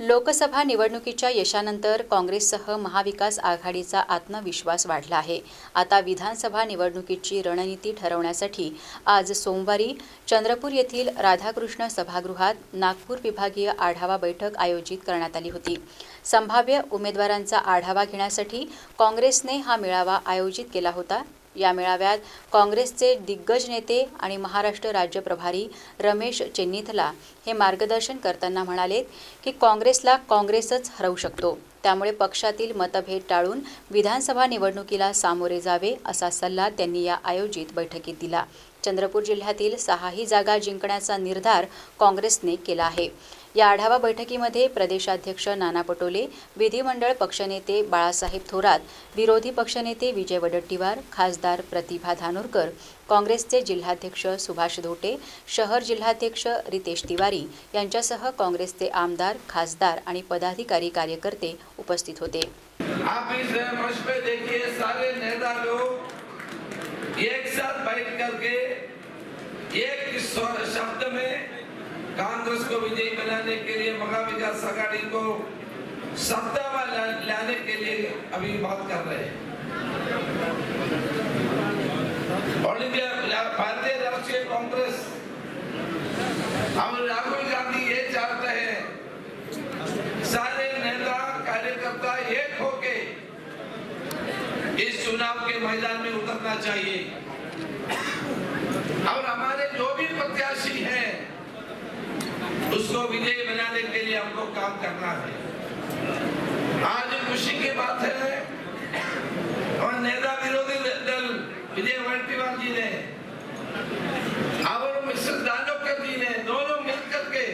लोकसभा निवडणुकीच्या यशानंतर काँग्रेससह महाविकास आघाडीचा आत्मविश्वास वाढला आहे. आता विधानसभा निवडणुकीची रणनीती ठरवण्यासाठी आज सोमवारी चंद्रपूर येथील राधाकृष्ण सभागृहात नागपूर विभागीय आढावा बैठक आयोजित करण्यात आली होती. संभाव्य उमेदवारांचा आढावा घेण्यासाठी काँग्रेसने हा मेळावा आयोजित केला होता. या मेळाव्यात काँग्रेसचे दिग्गज नेते आणि महाराष्ट्र राज्य प्रभारी रमेश चेन्नीथला हे मार्गदर्शन करताना म्हणालेत की काँग्रेसला काँग्रेसच हरवू शकतो. त्यामुळे पक्षातील मतभेद टाळून विधानसभा निवडणुकीला सामोरे जावे असा सल्ला त्यांनी या आयोजित बैठकीत दिला. चंद्रपूर जिल्ह्यातील सहाही जागा जिंकण्याचा निर्धार काँग्रेसने केला आहे. या आढावा बैठकीमध्ये प्रदेशाध्यक्ष नाना पटोले विधिमंडळ पक्षनेते बाळासाहेब थोरात विरोधी पक्षनेते विजय वडट्टीवार खासदार प्रतिभा धानोरकर काँग्रेसचे जिल्हाध्यक्ष सुभाष धोटे शहर जिल्हाध्यक्ष रितेश तिवारी यांच्यासह काँग्रेसचे आमदार खासदार आणि पदाधिकारी कार्यकर्ते उपस्थित होते. आप इस मंच पे देखिए सारे नेता लोग एक साथ बैठ करके एक शब्द में कांग्रेस को विजयी बनाने के लिए महा विकास आघाड़ी को सत्ता में लाने के लिए अभी बात कर रहे हैं। भारतीय राष्ट्रीय कांग्रेस, हम राहुल गांधी ये चाहते हैं, सारे नेता, कार्यकर्ता एक होके इस चुनाव के मैदान में उतरना चाहिए और हमारे जो भी प्रत्याशी हैं उसको विजयी बनाने के लिए हमको काम करना है। आज खुशी की बात है। और नेता विरोधी दल विजय वड़ट्टीवार जी ने और मिस्टर दानोकर जी ने, दोनों मिलकर के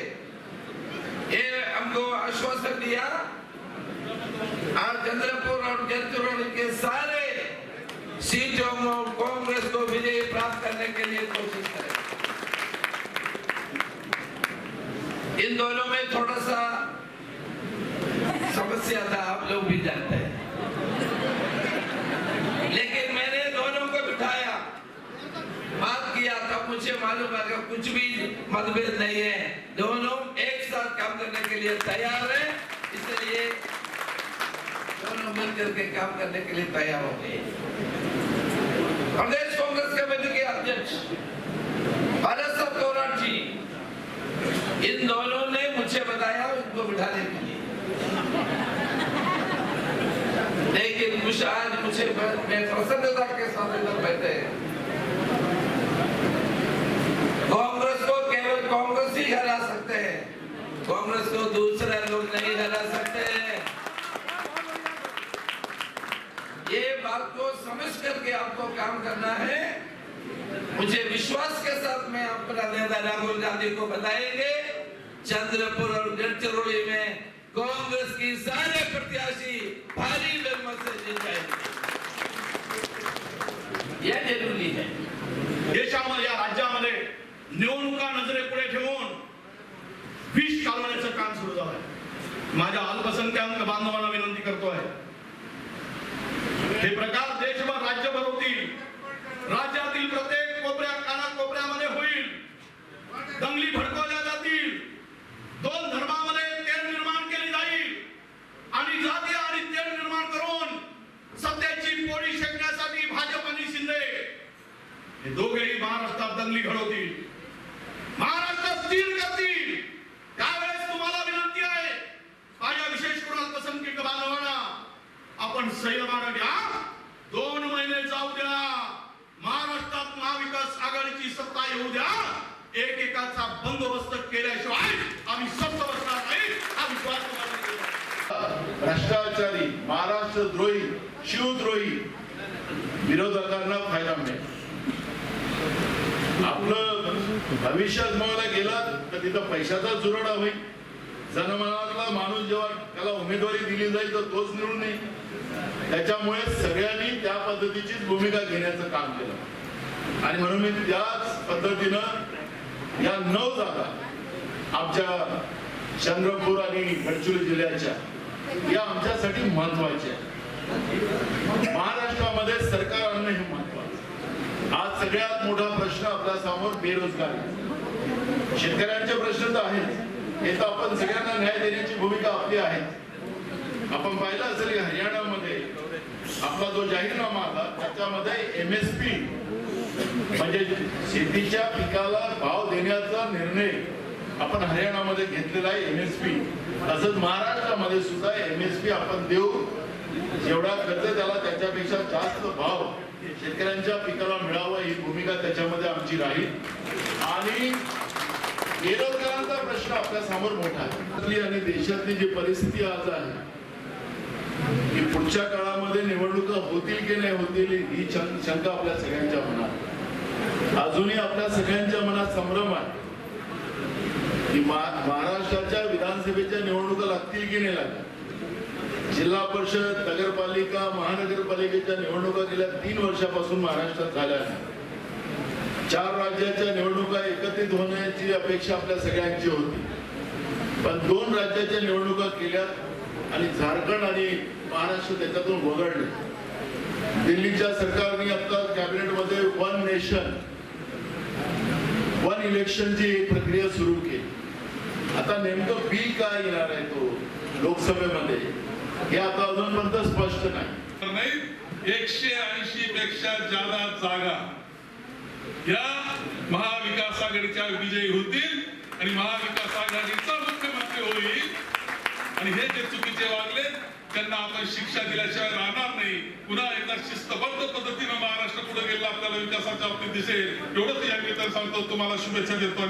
ये हमको आश्वासन दिया। और चंद्रपुर और जयपुर के सारे सीटों में कांग्रेस को विजय प्राप्त करने के लिए कोशिश करें। इन दोनों में थोड़ा सा समस्या था आप लोग भी जानते हैं। लेकिन मैंने दोनों को बिठाया बात किया, तब मुझे मालूम है कुछ भी मतभेद नहीं है। दोनों एक साथ काम करने के लिए तैयार हैं, इसलिए दोनों मिलकर के काम करने के लिए तैयार हो गए। प्रदेश कांग्रेस कमेटी के अध्यक्ष भरत तोराट जी, इन दोनों मुझे बताया उनको बिठाने के लिए। लेकिन मुझे आज मुझे मैं प्रसन्नता के साथ इधर बैठे हैं। कांग्रेस को केवल कांग्रेस ही हरा सकते हैं। कांग्रेस को दूसरे लोग नहीं हरा सकते ये बात को समझ करके आपको काम करना है। मुझे विश्वास के साथ मैं अपना नेता राहुल गांधी को बताएँगे चंद्रपुर और गढ़चिरौली में कांग्रेस की सारे प्रत्याशी भारी बहुमत से जीत जाएंगे यह जरूरी है। देशामध्ये या राज्यामध्ये निवडणुका नजरेपुढे ठेवून विष कालवण्याचं काम सुरू झालंय. माझ्या अल्पसंख्याक बांधवांना विनंती करतोय आहे एकेकाचा बंदोबस्त केल्याशिवाय आम्ही सत्ता बसणार नाही हा विश्वास भ्रष्टाचारी महाराष्ट्र द्रोही शिवद्रोही विरोधकांना फायदा मिळेल. आपलं भविष्य अजमावायला गेलात तर तिथं पैशाचा जुरडा होईल. जनमनातला माणूस जेव्हा त्याला उमेदवारी दिली जाईल तर तोच निवडून येईल त्याच्यामुळे सगळ्यांनी त्या पद्धतीचीच भूमिका घेण्याचं काम केलं. आणि म्हणून मी त्याच पद्धतीनं या नऊ जागा आमच्या चंद्रपूर आणि गडचिरोली जिल्ह्याच्या या आमच्यासाठी महत्त्वाच्या महाराष्ट्रामध्ये सरकार आणणं हे महत्वाचं आज सगळ्यात मोठा प्रश्न आपल्यासमोर बेरोजगारी शेतकऱ्यांचे प्रश्न तर आहेत. हे तर आपण सगळ्यांना न्याय देण्याची भूमिका आपली आहे. आपण पाहिलं असेल की हरियाणामध्ये आपला जो जाहीरनामा आला त्याच्यामध्ये एम एस पी म्हणजे शेतीच्या पिकाला भाव देण्याचा निर्णय आपण हरियाणामध्ये घेतलेला आहे एम एस पी तसंच महाराष्ट्रामध्ये सुद्धा एम एस पी आपण देऊ जेवढा खर्च त्याला त्याच्यापेक्षा जास्त भाव शेतकऱ्यांच्या पिकाला मिळावा ही भूमिका त्याच्यामध्ये आमची राहील. आणि बेरोजगारांचा प्रश्न आपल्यासमोर मोठा आहे. आणि देशातली जी परिस्थिती आज आहे की पुढच्या काळामध्ये निवडणुका होतील की नाही होतील ही शंका आपल्या सगळ्यांच्या मनात अजूनही आपल्या सगळ्यांच्या मनात संभ्रम आहे की महाराष्ट्राच्या विधानसभेच्या निवडणुका लागतील की नाही लागतील? जिल्हा परिषद नगरपालिका महानगरपालिकेच्या निवडणुका गेल्या तीन वर्षापासून महाराष्ट्रात झाल्या चार राज्याच्या निवडणुका एकत्रित होण्याची अपेक्षा आपल्या सगळ्यांची होती. पण दोन राज्याच्या निवडणुका केल्या आणि झारखंड आणि महाराष्ट्र त्याच्यातून वगळले. दिल्लीच्या सरकारने आता कॅबिनेटमध्ये वन नेशन वन इलेक्शनची प्रक्रिया सुरू केली. आता नेमकं बिल काय येणार आहे तो लोकसभेमध्ये हे आता अजूनपर्यंत स्पष्ट नाही. नाही एकशे ऐंशी पेक्षा जादा जागा या महाविकास आघाडीच्या विजयी होतील आणि महाविकास आघाडीचा मुख्यमंत्री होईल. आणि हे जे चुकीचे वागले त्यांना आपण शिक्षा दिल्याशिवाय राहणार नाही. पुन्हा एकदा शिस्तबद्ध पद्धतीनं महाराष्ट्र पुढे गेला आपल्याला विकासाच्या बाबतीत दिसेल. एवढंच या निमित्तानं सांगतो. तुम्हाला शुभेच्छा देतो.